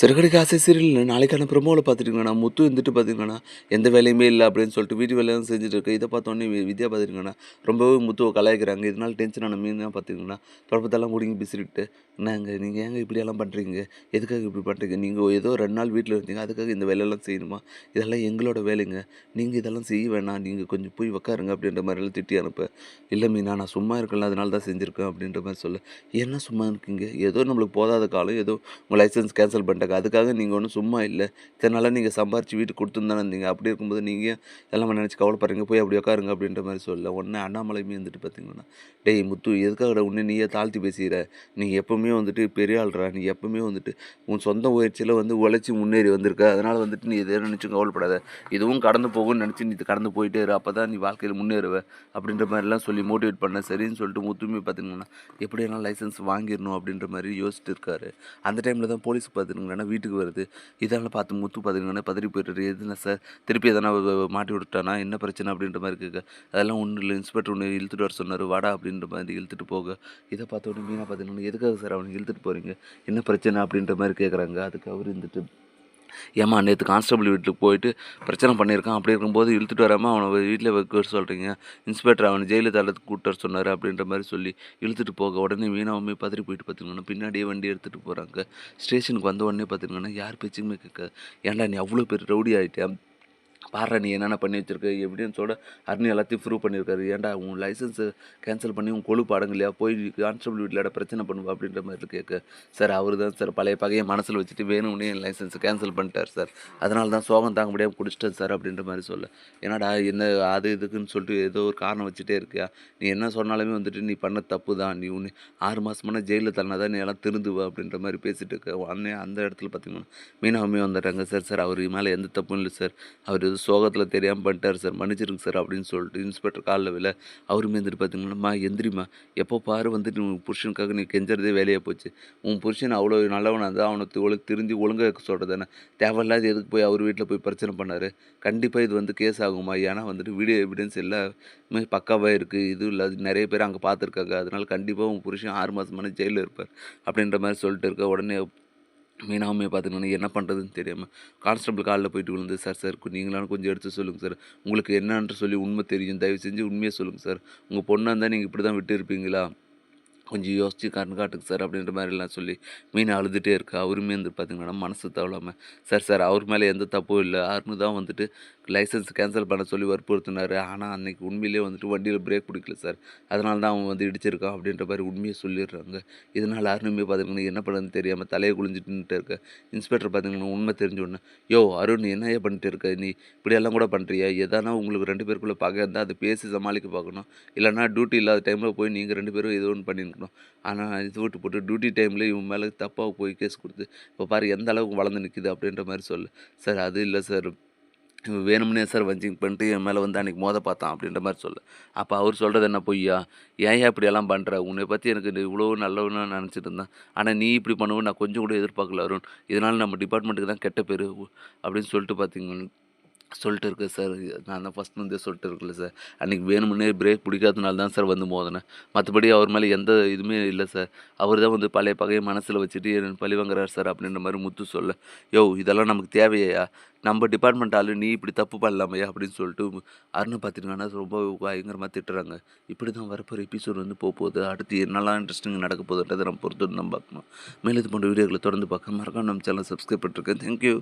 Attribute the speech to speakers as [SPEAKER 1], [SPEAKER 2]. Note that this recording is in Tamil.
[SPEAKER 1] சிறுகடிக்க ஆசை சீரியல் நாளைக்கான ப்ரோமோவில் பார்த்துட்டிங்கன்னா முத்து வந்துட்டு பார்த்தீங்கன்னா எந்த வேலையுமே இல்லை அப்படின்னு சொல்லிட்டு வீட்டு வேலையெல்லாம் செஞ்சுட்டு இருக்கு. இதை பார்த்தோன்னே வித்யா பார்த்துட்டிங்கன்னா ரொம்பவே முத்துவை கலாய்க்கிறாங்க. இதனால டென்ஷனான மீன் பார்த்தீங்கன்னா குழப்பத்தெல்லாம் முடிங்கி பிசிறிட்டு என்னங்க நீங்கள் ஏங்க இப்படியெல்லாம் பண்ணுறீங்க எதுக்காக இப்படி பண்ணுறீங்க நீங்கள் ஏதோ ரெண்டு நாள் வீட்டில் இருந்தீங்க. அதுக்காக இந்த வேலையெல்லாம் செய்யணுமா? இதெல்லாம் எங்களோட வேலைங்க. நீங்கள் இதெல்லாம் செய்ய வேணாம். நீங்கள் கொஞ்சம் போய் உக்காருங்க அப்படின்ற மாதிரிலாம் திட்டி அனுப்ப. இல்லை மீனா நான் சும்மா இருக்கலாம் அதனால தான் செஞ்சுருக்கேன் அப்படின்ற மாதிரி சொல்ல. என்ன சும்மா இருக்கீங்க? ஏதோ நம்மளுக்கு போதாத காலம். ஏதோ உங்கள் லைசன்ஸ் கேன்சல் பண்ணிட்டாங்க அதுக்காக நீங்கள் ஒன்றும் சும்மா இல்லை. இதனால் நீங்கள் சம்பாரிச்சு வீட்டுக்கு கொடுத்துருந்தானே இருந்தீங்க. அப்படி இருக்கும்போது நீங்கள் எல்லாமே நினச்சி கவலைப்படுறீங்க. போய் அப்படி உட்காருங்க அப்படின்ற மாதிரி சொல்ல உடனே அண்ணாமலையுமே வந்துட்டு பார்த்தீங்கன்னா டேய் முத்து எதுக்காக உடனே நீயே தாழ்த்தி பேசுகிற நீ எப்போவுமே வந்துட்டு பெரிய ஆள்றா நீ எப்பவுமே வந்துட்டு உன் சொந்த முயற்சியில் வந்து உழைச்சி முன்னேறி வந்திருக்க. அதனால் வந்துட்டு நீ எதை நினச்சும் கவலைப்படாத. இதுவும் கடந்து போகும்னு நினச்சி நீ கடந்து போயிட்டே இரு. அப்போ தான் நீ வாழ்க்கையில் முன்னேறுவ. அப்படின்ற மாதிரிலாம் சொல்லி மோட்டிவேட் பண்ண சரின்னு சொல்லிட்டு முத்துமே பார்த்தீங்கன்னா எப்படியெல்லாம் லைசன்ஸ் வாங்கிடணும்? அப்படின்ற மாதிரி யோசிச்சுட்டு இருக்காரு. அந்த டைமில் தான் போலீஸ் பார்த்துருங்கன்னா வீட்டுக்கு வருது. இதெல்லாம் பார்த்து முத்து பார்த்துங்கன்னா பதறி போயிட்டு எதுனா சார்? திருப்பி எதனா மாட்டி விட்டுட்டானா? என்ன பிரச்சனை அப்படின்ற மாதிரி கேட்க. அதெல்லாம் ஒன்றும் இல்லை. இன்ஸ்பெக்டர் ஒன்று இழுத்துட்டு வர சொன்னார். வாடா அப்படின்ற மாதிரி இழுத்துட்டு போக. இதை பார்த்த உடனே மீனா பார்த்தீங்கன்னா எதுக்காக சார் அவனை இழுத்துட்டு போகிறீங்க என்ன பிரச்சனை? அப்படின்ற மாதிரி கேட்குறாங்க. அதுக்கு அவர் இருந்துட்டு ஏம்மா நேற்று கான்ஸ்டபிள் வீட்டுக்கு போயிட்டு பிரச்சனை பண்ணியிருக்கான். அப்படி இருக்கும்போது இழுத்துட்டு வராமல் அவனை வீட்டில் வைக்க சொல்கிறீங்க இன்ஸ்பெக்டர் அவனை ஜெயிலில் தள்ளத்துக்கு கூட்டு வர சொன்னார் அப்படின்ற மாதிரி சொல்லி இழுத்துட்டு போக. உடனே மீனாவுமே பதறி போயிட்டு பார்த்துக்கணும் பின்னாடியே வண்டி எடுத்துகிட்டு போகிறாங்க ஸ்டேஷனுக்கு வந்த உடனே பார்த்துங்கன்னா யார் பேச்சுக்குமே கேட்க ஏன்டா நீ அவ்வளோ பேர் ரவுடி ஆகிட்டேன் பாரு நீ என்னென்ன பண்ணி வச்சிருக்க? எவிடன்ஸோட அருணி எல்லாத்தையும் ப்ரூவ் பண்ணியிருக்காரு. ஏன்டா உன் லைசன்ஸை கேன்சல் பண்ணி உன் கொழுப்பு அடங்கலையா போய் கான்ஸ்டபிள் வீட்டில் பிரச்சனை பண்ணுவா அப்படின்ற மாதிரி கேட்க. சார் அவர் தான் சார் பழைய பகையை மனசில் வச்சுட்டு வேணும்னே என் லைசன்ஸை கேன்சல் பண்ணிட்டார் சார். அதனால தான் சோகம் தாங்க முடியாமல் குடிச்சிட்டேன் சார் அப்படின்ற மாதிரி சொல்ல. ஏன்னாடா என்ன அது இதுக்குன்னு சொல்லிட்டு ஏதோ ஒரு காரணம் வச்சுட்டே இருக்கியா? நீ என்ன சொன்னாலுமே வந்துட்டு நீ பண்ண தப்பு தான். நீ உன்னை ஆறு மாதமான ஜெயிலில் தள்ளனா தான் நீ எல்லாம் திருந்துவ அப்படின்ற மாதிரி பேசிட்டு இருக்க. உடனே அந்த இடத்துல பார்த்தீங்கன்னா மீனாவுமே வந்துட்டாங்க சார். சார் அவர் மேலே எந்த தப்பும் இல்லை சார். அவர் சோகத்தில் தெரியாமல் பண்ணிட்டார் சார். மன்னிச்சிருங்க சார் அப்படின்னு சொல்லிட்டு இன்ஸ்பெக்டர் காலில் வில அவருமே எந்திரி பார்த்தீங்கன்னா எந்திரிம்மா. எப்போ பாரு வந்துட்டு உன் புருஷனுக்காக நீ கெஞ்சறதே வேலையாக போச்சு. உன் புருஷன் அவ்வளோ நல்லவனாக இருந்தால் அவனை ஒழு திருந்தி ஒழுங்காக சொல்கிறது தானே. தேவையில்லாத எதுக்கு போய் அவர் வீட்டில் போய் பிரச்சனை பண்ணார்? கண்டிப்பாக இது வந்து கேஸ் ஆகுமா? ஏன்னா வந்துட்டு வீடியோ எவிடன்ஸ் எல்லாமே பக்காவாக இருக்குது இது இல்லாது நிறைய பேர் அங்கே பார்த்துருக்காங்க அதனால் கண்டிப்பாக உன் புருஷன் ஆறு மாதமான ஜெயிலில் இருப்பார். அப்படின்ற மாதிரி சொல்லிட்டு இருக்க உடனே மீனாமே பார்த்துக்கணும் என்ன பண்ணுறதுன்னு தெரியாமல் கான்ஸ்டபிள் காலில் போயிட்டு விழுந்து சார் சார் நீங்களான கொஞ்சம் எடுத்து சொல்லுங்கள் சார். உங்களுக்கு என்னன்னு சொல்லி உண்மை தெரியும். தயவு செஞ்சு உண்மையை சொல்லுங்கள் சார். உங்கள் பொண்ணாக இருந்தால் நீங்கள் இப்படி தான் விட்டு இருப்பீங்களா? கொஞ்சம் யோசிச்சு கண் காட்டுங்க சார் அப்படின்ற மாதிரிலாம் சொல்லி மீன் அழுதுகிட்டே இருக்கு. அவருமே வந்து பார்த்தீங்கன்னா மனசு தவளாமல் சார் சார் அவர் மேலே எந்த தப்பும் இல்லை. அருண் தான் வந்துட்டு லைசன்ஸ் கேன்சல் பண்ண சொல்லி வற்புறுத்தினார். ஆனால் அன்னைக்கு உண்மையிலேயே வந்துட்டு வண்டியில் பிரேக் பிடிக்கல சார். அதனால தான் அவன் வந்து இடிச்சிருக்கான் அப்படின்ற மாதிரி உண்மையை சொல்லிடுறாங்க. இதனால் அருணுமே பார்த்தீங்கன்னா என்ன பண்ணுறதுன்னு தெரியாமல் தலையை குளிஞ்சிட்டு இருக்க. இன்ஸ்பெக்டர் பார்த்தீங்கன்னா உண்மை தெரிஞ்ச உடனே யோ அருண் என்ன ஏன் பண்ணிட்டு இருக்க? நீ இப்படியெல்லாம் கூட பண்ணுறியா எதானா உங்களுக்கு ரெண்டு பேருக்குள்ளே பகை இருந்தால் அதை பேசி சமாளிக்க பார்க்கணும். இல்லைன்னா டியூட்டி இல்லாத டைமில் போய் நீங்கள் ரெண்டு பேரும் ஏதோ ஒன்று பண்ணியிருக்கணும் ஆனால் இது விட்டு போட்டு டியூட்டி டைமில் இவன் மேலே தப்பாக போய் கேஸ் கொடுத்து இப்போ பாரு எந்த அளவுக்கு வளர்ந்து நிற்கிது அப்படின்ற மாதிரி சொல்லு. சார் அது இல்லை சார். இவன் வேணும்னே சார் வஞ்சிங் பண்ணிட்டு என் மேலே வந்து அன்றைக்கி மோத பார்த்தான் அப்படின்ற மாதிரி சொல்லு. அப்போ அவர் சொல்கிறது என்ன பொய்யா? ஏன் இப்படியெல்லாம் பண்ணுற உன்னை பற்றி எனக்கு இவ்வளோ நல்லவனா நினச்சிட்டு இருந்தேன் ஆனால் நீ இப்படி பண்ணுவோம் நான் கொஞ்சம் கூட எதிர்பார்க்கல அருண். இதனால் நம்ம டிபார்ட்மெண்ட்டுக்கு தான் கெட்ட பேர் அப்படின்னு சொல்லிட்டு பார்த்தீங்கன்னா சொல்லிட்டு இருக்கேன் சார். நான் தான் ஃபஸ்ட் வந்து சொல்லிட்டு இருக்கல சார். அன்றைக்கி வேணுமுன்னே பிரேக் பிடிக்காதனால தான் சார் வந்து மோதினேன். மற்றபடி அவர் மேலே எந்த இதுவுமே இல்லை சார். அவர் தான் வந்து பழைய பகையை மனசில் வச்சுட்டு என் பழி வாங்குறாரு சார் அப்படின்ற மாதிரி முத்து சொல்ல யோ இதெல்லாம் நமக்கு தேவையா? நம்ம டிபார்ட்மெண்ட் ஆளு நீ இப்படி தப்பு பண்ணலாமையா? அப்படின்னு சொல்லிட்டு அருணை பார்த்துருக்காங்கன்னா ரொம்ப பயங்கரமாக திட்டுறாங்க. இப்படி தான் வரப்போகிற எபிசோட் வந்து போக போகுது. அடுத்து என்னெல்லாம் இன்ட்ரெஸ்டிங் நடக்க போகுதுன்றதை நம்ம பொறுத்து நம்ம பார்க்கணும். மேலும் இது போன்ற வீடியோக்களை தொடர்ந்து பார்க்க மறக்காம நம்ம சேனல் சப்ஸ்கிரைப் பண்ணிருக்கேன் தேங்க்யூ